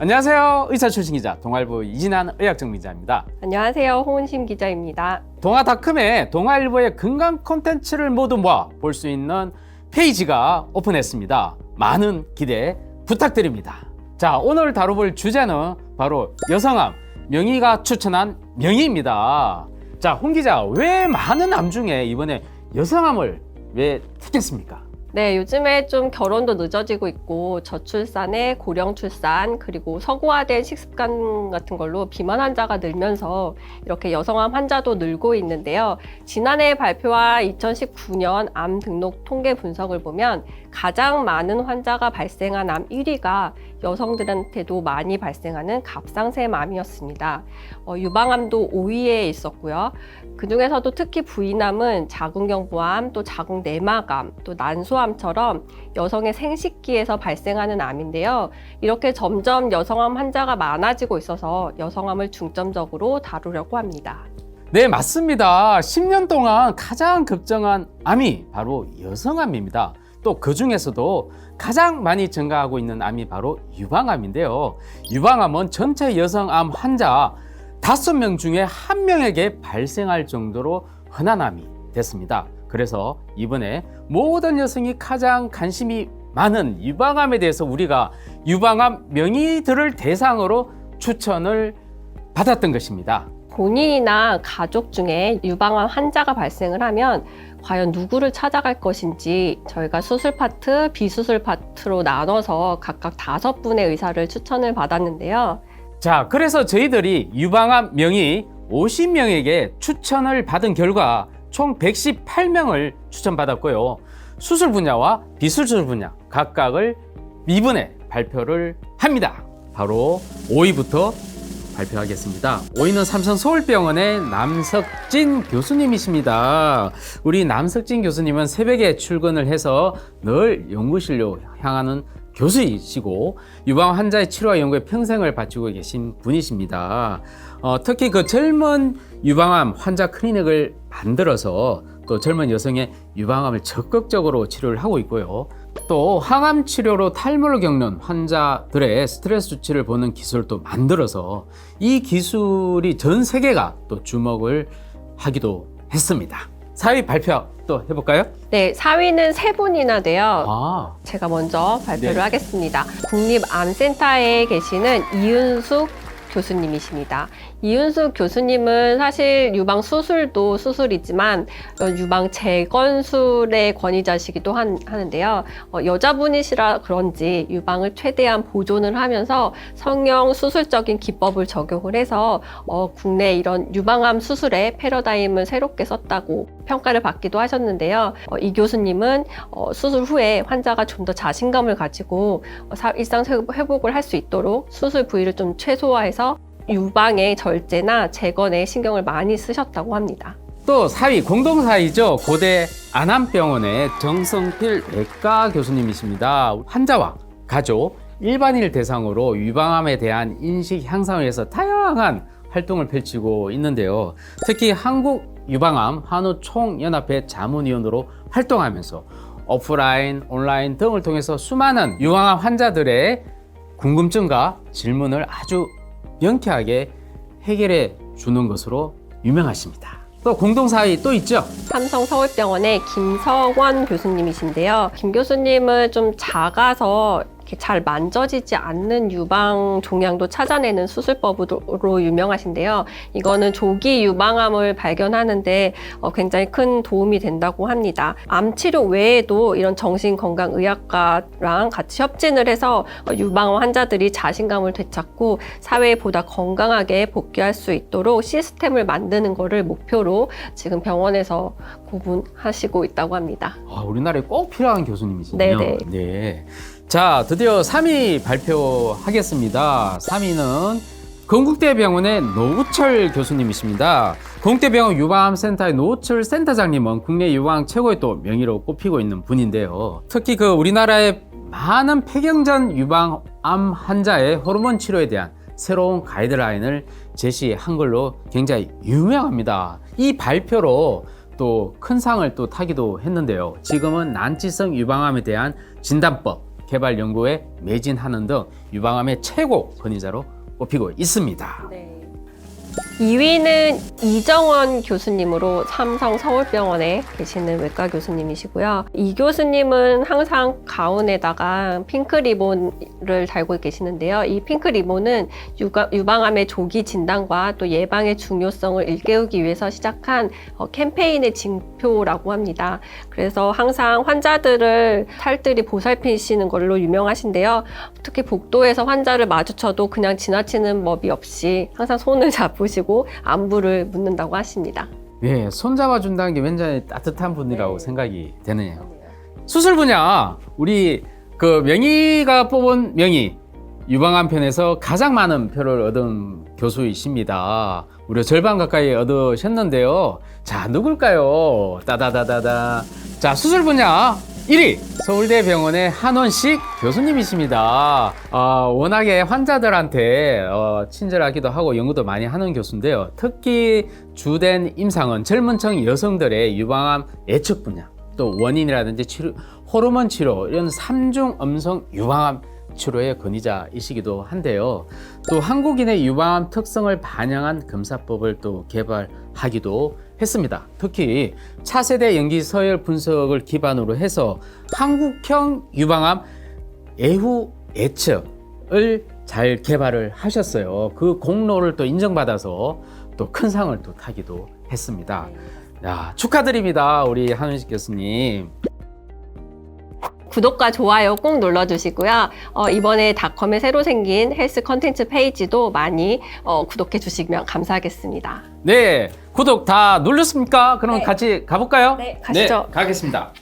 안녕하세요. 의사 출신 기자 동아일보 이진한 의학정 기자입니다. 안녕하세요. 홍은심 기자입니다. 동아닷컴에 동아일보의 건강 콘텐츠를 모두 모아 볼 수 있는 페이지가 오픈했습니다. 많은 기대 부탁드립니다. 자, 오늘 다뤄볼 주제는 바로 여성암 명의가 추천한 명의입니다. 자, 홍 기자, 왜 많은 암 중에 이번에 여성암을 왜 택했습니까? 네, 요즘에 좀 결혼도 늦어지고 있고 저출산에 고령 출산 그리고 서구화된 식습관 같은 걸로 비만 환자가 늘면서 이렇게 여성암 환자도 늘고 있는데요. 지난해 발표한 2019년 암 등록 통계 분석을 보면 가장 많은 환자가 발생한 암 1위가 여성들한테도 많이 발생하는 갑상샘 암이었습니다. 어, 유방암도 5위에 있었고요. 그 중에서도 특히 부인암은 자궁경부암, 또 자궁내막암, 또 난소암처럼 여성의 생식기에서 발생하는 암인데요. 이렇게 점점 여성암 환자가 많아지고 있어서 여성암을 중점적으로 다루려고 합니다. 네, 맞습니다. 10년 동안 가장 급증한 암이 바로 여성암입니다. 또 그 중에서도 가장 많이 증가하고 있는 암이 바로 유방암인데요. 유방암은 전체 여성암 환자 5명 중에 1명에게 발생할 정도로 흔한 암이 됐습니다. 그래서 이번에 모든 여성이 가장 관심이 많은 유방암에 대해서 우리가 유방암 명의들을 대상으로 추천을 받았던 것입니다. 본인이나 가족 중에 유방암 환자가 발생을 하면 과연 누구를 찾아갈 것인지 저희가 수술 파트, 비수술 파트로 나눠서 각각 다섯 분의 의사를 추천을 받았는데요. 자, 그래서 저희들이 유방암 명의 50명에게 추천을 받은 결과 총 118명을 추천받았고요. 수술 분야와 비수술 분야 각각을 미분에 발표를 합니다. 바로 5위부터 발표하겠습니다. 5위는 삼성 서울병원의 남석진 교수님이십니다. 우리 남석진 교수님은 새벽에 출근을 해서 늘 연구실로 향하는 교수이시고 유방 환자의 치료와 연구에 평생을 바치고 계신 분이십니다. 어, 특히 그 젊은 유방암 환자 클리닉을 만들어서 또 젊은 여성의 유방암을 적극적으로 치료를 하고 있고요. 또 항암 치료로 탈모를 겪는 환자들의 스트레스 조치를 보는 기술도 만들어서 이 기술이 전 세계가 또 주목을 하기도 했습니다. 4위 발표 또 해볼까요? 네, 4위는 세 분이나 돼요. 아, 제가 먼저 발표를 네. 하겠습니다. 국립암센터에 계시는 이윤숙 교수님이십니다. 이윤숙 교수님은 사실 유방 수술도 수술이지만 어, 유방 재건술의 권위자시기도 한- 하는데요. 어, 여자분이시라 그런지 유방을 최대한 보존을 하면서 성형 수술적인 기법을 적용을 해서 어, 국내 이런 유방암 수술의 패러다임을 새롭게 썼다고 평가를 받기도 하셨는데요. 어, 이 교수님은 어, 수술 후에 환자가 좀 더 자신감을 가지고 어, 사- 일상 회복- 회복을 할 수 있도록 수술 부위를 좀 최소화해서 유방의 절제나 재건에 신경을 많이 쓰셨다고 합니다. 또 4위 공동 4위죠. 고대 안암병원의 정성필 외과 교수님이십니다. 환자와 가족, 일반인을 대상으로 유방암에 대한 인식 향상을 위해서 다양한 활동을 펼치고 있는데요. 특히 한국 유방암 한우 총연합회 자문위원으로 활동하면서 오프라인, 온라인 등을 통해서 수많은 유방암 환자들의 궁금증과 질문을 아주 명쾌하게 해결해 주는 것으로 유명하십니다. 또 공동사위 또 있죠? 삼성 서울병원의 김서원 교수님이신데요. 김 교수님은 좀 작아서 이렇게 잘 만져지지 않는 유방 종양도 찾아내는 수술법으로 유명하신데요. 이거는 조기 유방암을 발견하는데 어, 굉장히 큰 도움이 된다고 합니다. 암 치료 외에도 이런 정신건강의학과랑 같이 협진을 해서 어, 유방암 환자들이 자신감을 되찾고 사회에 보다 건강하게 복귀할 수 있도록 시스템을 만드는 것을 목표로 지금 병원에서 고분하시고 있다고 합니다. 아, 우리나라에 꼭 필요한 교수님이시네요. 네네. 네. 자, 드디어 3위 발표하겠습니다. 3위는 건국대병원의 노우철 교수님이십니다. 건국대병원 유방암센터의 노우철 센터장님은 국내 유방암 최고의 또 명의로 꼽히고 있는 분인데요. 특히 그 우리나라의 많은 폐경전 유방암 환자의 호르몬 치료에 대한 새로운 가이드라인을 제시한 걸로 굉장히 유명합니다. 이 발표로 또 큰 상을 또 타기도 했는데요. 지금은 난치성 유방암에 대한 진단법, 개발 연구에 매진하는 등 유방암의 최고 권위자로 꼽히고 있습니다. 2위는 이정원 교수님으로 삼성 서울병원에 계시는 외과 교수님이시고요. 이 교수님은 항상 가운에다가 핑크 리본을 달고 계시는데요. 이 핑크 리본은 유방암의 조기 진단과 또 예방의 중요성을 일깨우기 위해서 시작한 어, 캠페인의 징표라고 합니다. 그래서 항상 환자들을 살뜰히 보살피시는 걸로 유명하신데요. 특히 복도에서 환자를 마주쳐도 그냥 지나치는 법이 없이 항상 손을 잡으시고 안부를 묻는다고 하십니다. 예, 손잡아 준다는 게 왠지 따뜻한 분이라고 네. 생각이 되네요. 수술 분야 우리 그 명의가 뽑은 명의 유방암 편에서 가장 많은 표를 얻은 교수이십니다. 무려 절반 가까이 얻으셨는데요. 자, 누굴까요? 따다다다다. 자, 수술 분야 1위 서울대 병원의 한원식 교수님이십니다. 어, 워낙에 환자들한테 어, 친절하기도 하고 연구도 많이 하는 교수인데요. 특히 주된 임상은 젊은 층 여성들의 유방암 예측 분야, 또 원인이라든지 치료, 호르몬 치료 이런 삼중 음성 유방암 치료의 권위자이시기도 한데요. 또 한국인의 유방암 특성을 반영한 검사법을 또 개발하기도 했습니다. 특히 차세대 연기 서열 분석을 기반으로 해서 한국형 유방암 애후 예측을 잘 개발을 하셨어요. 그 공로를 또 인정받아서 또 큰 상을 또 타기도 했습니다. 야, 축하드립니다. 우리 한은식 교수님. 구독과 좋아요 꼭 눌러주시고요. 어, 이번에 닷컴에 새로 생긴 헬스 컨텐츠 페이지도 많이 어, 구독해 주시면 감사하겠습니다. 네, 구독 다 눌렀습니까? 그럼 네. 같이 가볼까요? 네, 가시죠. 네, 가겠습니다.